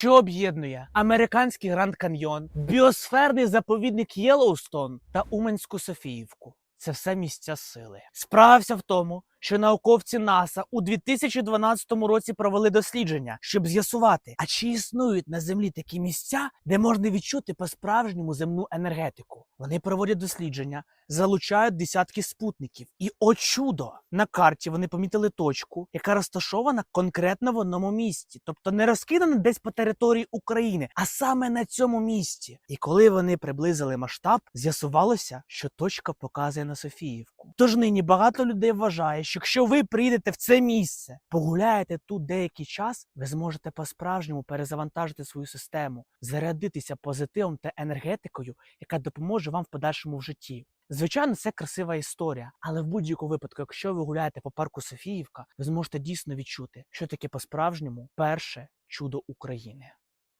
що об'єднує американський Гранд Каньйон, біосферний заповідник Єлоустон та Уменську Софіївку. Це все місця сили. Справився в тому, що науковці НАСА у 2012 році провели дослідження, щоб з'ясувати, а чи існують на землі такі місця, де можна відчути по-справжньому земну енергетику. Вони проводять дослідження, залучають десятки спутників. І о чудо! На карті вони помітили точку, яка розташована конкретно в одному місці, тобто не розкидана десь по території України, а саме на цьому місці. І коли вони приблизили масштаб, з'ясувалося, що точка показує на Софіївку. Тож нині багато людей вважає, якщо ви приїдете в це місце, погуляєте тут деякий час, ви зможете по-справжньому перезавантажити свою систему, зарядитися позитивом та енергетикою, яка допоможе вам в подальшому в житті. Звичайно, це красива історія, але в будь-якому випадку, якщо ви гуляєте по парку Софіївка, ви зможете дійсно відчути, що таке по-справжньому перше чудо України.